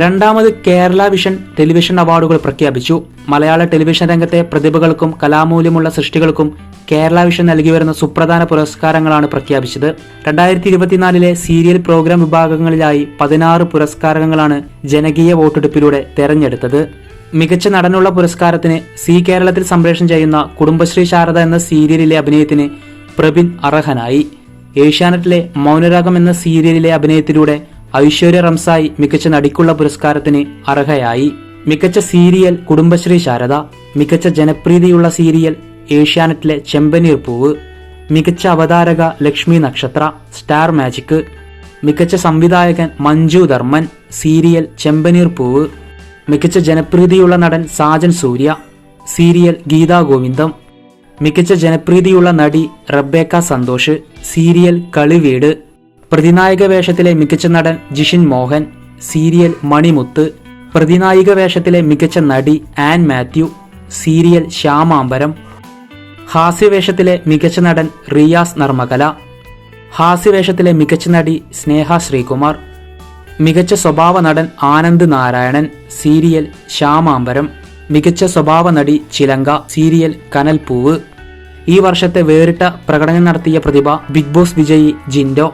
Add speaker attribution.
Speaker 1: രണ്ടാമത് Kerala vision television അവാർഡുകൾ പ്രഖ്യാപിച്ചു. മലയാള ടെലിവിഷൻ രംഗത്തെ പ്രതിഭകൾക്കും കലാമൂല്യമുള്ള സൃഷ്ടികൾക്കും കേരള വിഷൻ നൽകി വരുന്ന സുപ്രധാന പുരസ്കാരങ്ങളാണ് പ്രഖ്യാപിച്ചത്. രണ്ടായിരത്തി ഇരുപത്തിനാലിലെ സീരിയൽ പ്രോഗ്രാം വിഭാഗങ്ങളിലായി പതിനാറ് പുരസ്കാരങ്ങളാണ് ജനകീയ വോട്ടെടുപ്പിലൂടെ തെരഞ്ഞെടുത്തത്. മികച്ച നടനുള്ള പുരസ്കാരത്തിന് സി കേരളത്തിൽ സംപ്രേഷണം ചെയ്യുന്ന കുടുംബശ്രീ ശാരദ എന്ന സീരിയലിലെ അഭിനയത്തിന് പ്രബിൻ അർഹനായി. ഏഷ്യാനെറ്റിലെ മൗനരാഗം എന്ന സീരിയലിലെ അഭിനയത്തിലൂടെ ഐശ്വര്യ റംസായി മികച്ച നടിക്കുള്ള പുരസ്കാരത്തിന് അർഹയായി. മികച്ച സീരിയൽ കുടുംബശ്രീ ശാരദ മികച്ച ജനപ്രീതിയുള്ള സീരിയൽ ഏഷ്യാനെറ്റിലെ ചെമ്പനീർ പൂവ് മികച്ച അവതാരക ലക്ഷ്മി നക്ഷത്ര സ്റ്റാർ മാജിക് മികച്ച സംവിധായകൻ മഞ്ജു ധർമ്മൻ സീരിയൽ ചെമ്പനീർ പൂവ് മികച്ച ജനപ്രീതിയുള്ള നടൻ സാജൻ സൂര്യ സീരിയൽ ഗീതാ ഗോവിന്ദം മികച്ച ജനപ്രീതിയുള്ള നടി റബ്ബേക്ക സന്തോഷ് സീരിയൽ കളിവീട് പ്രതിനായക വേഷത്തിലെ മികച്ച നടൻ ജിഷിൻ മോഹൻ സീരിയൽ മണിമുത്ത് പ്രതിനായിക വേഷത്തിലെ മികച്ച നടി ആൻ മാത്യു സീരിയൽ ശ്യാമാംബരം ഹാസ്യവേഷത്തിലെ മികച്ച നടൻ റിയാസ് നർമ്മകല ഹാസ്യവേഷത്തിലെ മികച്ച നടി സ്നേഹ ശ്രീകുമാർ മികച്ച സ്വഭാവ നടൻ ആനന്ദ് നാരായണൻ സീരിയൽ ശ്യാമാംബരം മികച്ച സ്വഭാവ നടി ചിലങ്ക സീരിയൽ കനൽപൂവ് ഈ വർഷത്തെ വേറിട്ട പ്രകടനം നടത്തിയ പ്രതിഭ ബിഗ് ബോസ് വിജയി ജിൻഡോ.